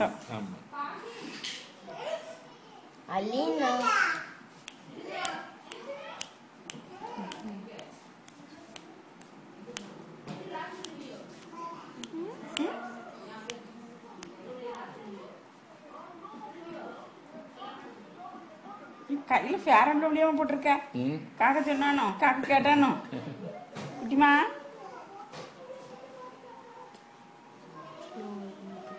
மாட்டோம் ஆமா அலீனா கையில் ஃபேர் அண்ட் லவ்லியாவும் போட்டிருக்க. ம். காக்க சொன்னானோ? காக்க கேட்டானோ? குட்டிமா ஆ, சரி, சரி,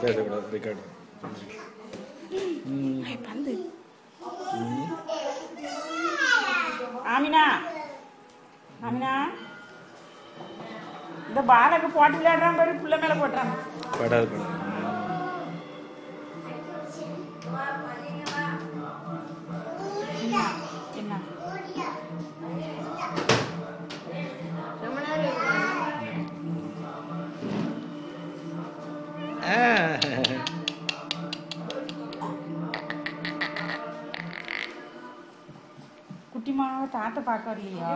பேசக்கூடாது பந்து ஆமினா. ஆமினா. இந்த பாலக்கு போட்டு விளையாடுறான் பாரு பிள்ளை மேல போட்டுறான். படாது படாது. குட்டிமாவை தாத்தா பார்க்க வரலையா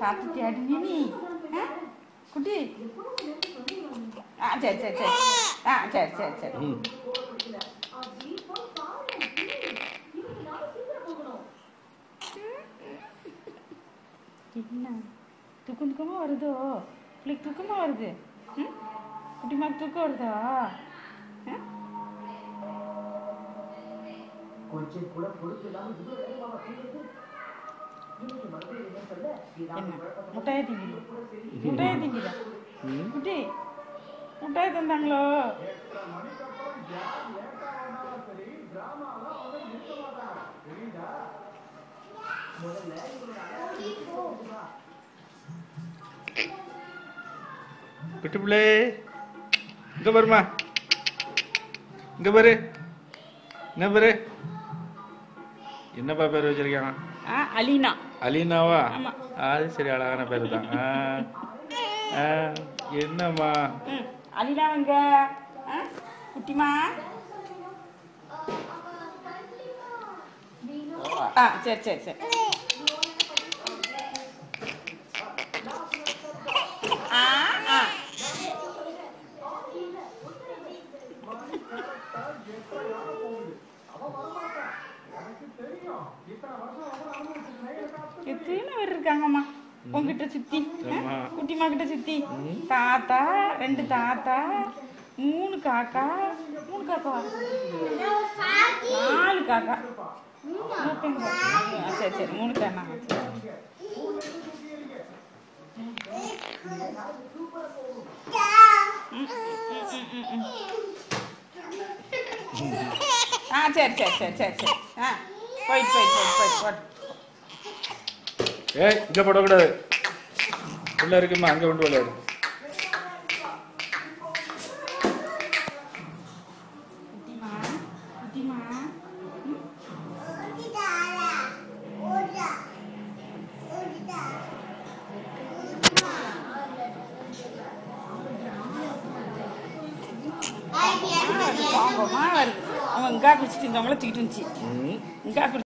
தாத்தா தேடினி நீ? குட்டி. ஆ சரி சரி சரி. ஆ சரி சரி சரி. என்ன? தூக்கம் தூக்கமாக வருதோ? பிள்ளைக்கு தூக்கமாக வருது? ம்? குட்டிமாக்கு தூக்கம் வருதா? ஆ? என்ன? முட்டையை திங்குது முட்டையை திங்குதா குட்டி முட்டையை தந்தாங்களோ? குட்டி பிள்ளை இங்க பாருமா இங்க பாரு. என்ன பாரு? என்னப்பா பேர் வச்சிருக்கான்? ஆ அலீனா. அலீனாவா. அது சரி அழகான பேர் தான் என்னம்மா? ம் அலீனா எங்க? ஆ குட்டிமா? ஆ சரி சரி சரி. ஆ. எத்தனை பேர் இருக்காங்கம்மா. உங்ககிட்ட சுத்தி. குட்டிமா கிட்ட சுத்தி. தாத்தா ரெண்டு தாத்தா மூணு காக்கா மூணு காக்காவா நாலு காக்கா. சரி சரி மூணு காக்கா. ஆ சரி சரி சரி சரி சரி. ஆ. போயிட்டு ஏய் இங்க போடக்கூடாது. உள்ள இருக்குமா? அங்க கொண்டு விளையாடு. வருது. அவன் இங்கா பிடிச்சிட்டு இருந்தவங்கள தூக்கிட்டு வந்துச்சு. ம். இங்கா